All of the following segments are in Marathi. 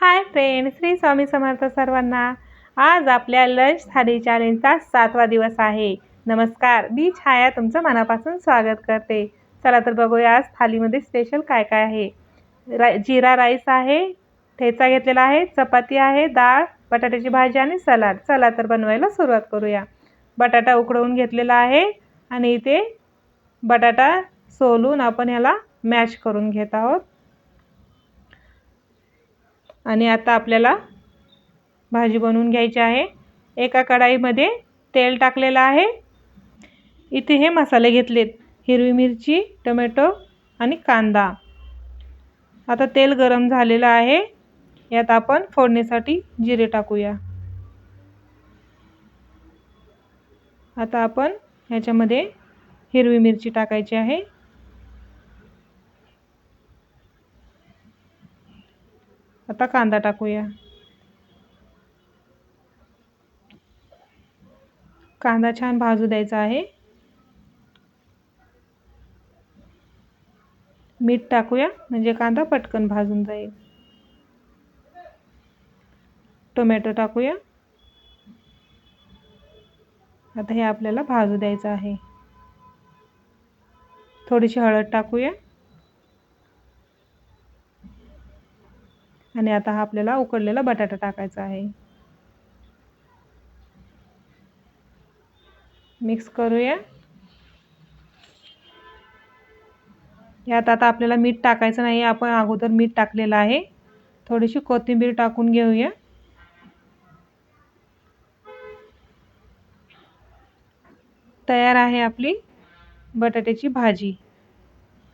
हाय फ्रेंड श्री स्वामी समर्थ सर्वांना. आज आपल्या लंच थाली चॅलेंजचा सातवा दिवस आहे. नमस्कार मी छाया तुमचं मनापासून स्वागत करते. चला तर बघूया आज थालीमध्ये स्पेशल काय काय आहे. रा जिरा राईस आहे ठेचा घेतलेला आहे चपाती आहे डाळ बटाट्याची भाजी आणि सलाड. चला तर बनवायला सुरुवात करूया. बटाटा उकडवून घेतलेला आहे आणि इथे बटाटा सोलून आपण याला मॅश करून घेत आहोत. आणि आता आपल्याला भाजी बनवून घ्यायची आहे. एका कढाईमध्ये तेल टाकलेलं आहे. इथे हे मसाले घेतलेत. हिरवी मिरची टोमॅटो आणि कांदा. आता तेल गरम झालेलं आहे. यात आपण फोडणीसाठी जिरे टाकूया. आता आपण ह्याच्यामध्ये हिरवी मिरची टाकायची आहे. आता कांदा टाकूया. कांदा छान भाजू द्यायचा आहे. मीठ टाकूया म्हणजे कांदा पटकन भाजून जाईल. टोमॅटो टाकूया. आता हे आपल्याला भाजू द्यायचं आहे. थोडीशी हळद टाकूया. आणि आता हा आपल्याला उकडलेला बटाटा टाकायचा आहे. मिक्स करूया. यात आता आपल्याला मीठ टाकायचं नाही आपण अगोदर मीठ टाकलेलं आहे. थोडीशी कोथिंबीर टाकून घेऊया. तयार आहे आपली बटाट्याची भाजी.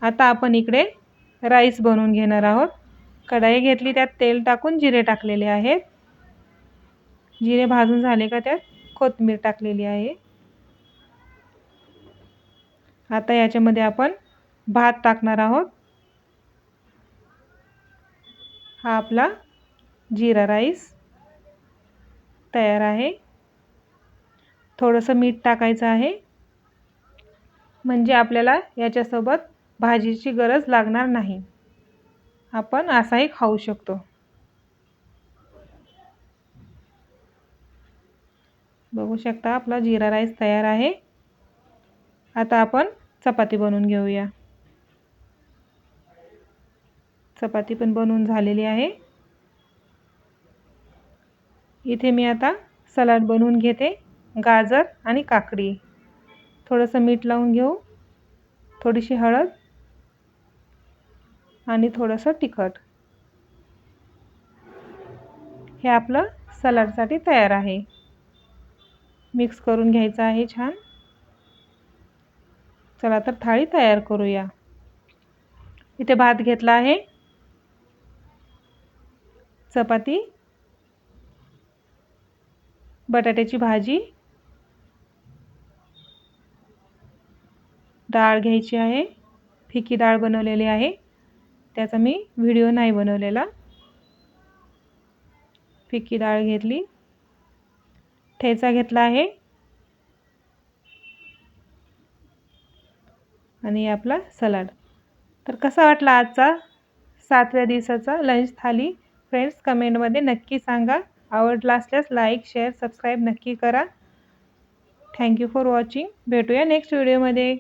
आता आपण इकडे राईस बनवून घेणार आहोत. कढाई घेतली त्यात तेल टाकून जिरे टाकलेले आहेत. जिरे भाजून झाले का त्यात? कोथिंबीर टाकलेली आहे. आता याच्यामध्ये आपण भात टाकणार आहोत. हा आपला जिरा राईस तयार आहे. थोडंसं मीठ टाकायचं आहे. म्हणजे आपल्याला याच्यासोबत भाजीची गरज लागणार नाही. आपण असाही खाऊ शकतो. बघू शकता आपला जिरा राईस तयार आहे. आता आपण चपाती बनवून घेऊया. चपाती पण बनवून झालेली आहे. इथे मी आता सलाड बनवून घेते गाजर आणि काकडी. थोडंसं मीठ लावून घेऊ. थोडीशी हळद. आणि थोडंसं तिखट. हे आपलं सलाडसाठी तयार आहे. मिक्स करून घ्यायचं आहे छान. चला तर थाळी तयार करूया. इथे भात घेतला आहे. चपाती. बटाट्याची भाजी. डाळ घ्यायची आहे. फिकी डाळ बनवलेली आहे. त्याचा मी व्हिडिओ नाही बनवलेला. फिक्की डाळ घेतली. ठेचा घेतला आहे. आणि आपला सलाड. तर कसा वाटला आजचा सातव्या दिवसाचा लंच थाली? फ्रेंड्स कमेंटमध्ये नक्की सांगा. आवडला असल्यास लाईक शेअर सबस्क्राईब नक्की करा. थँक्यू फॉर वॉचिंग भेटूया नेक्स्ट व्हिडिओमध्ये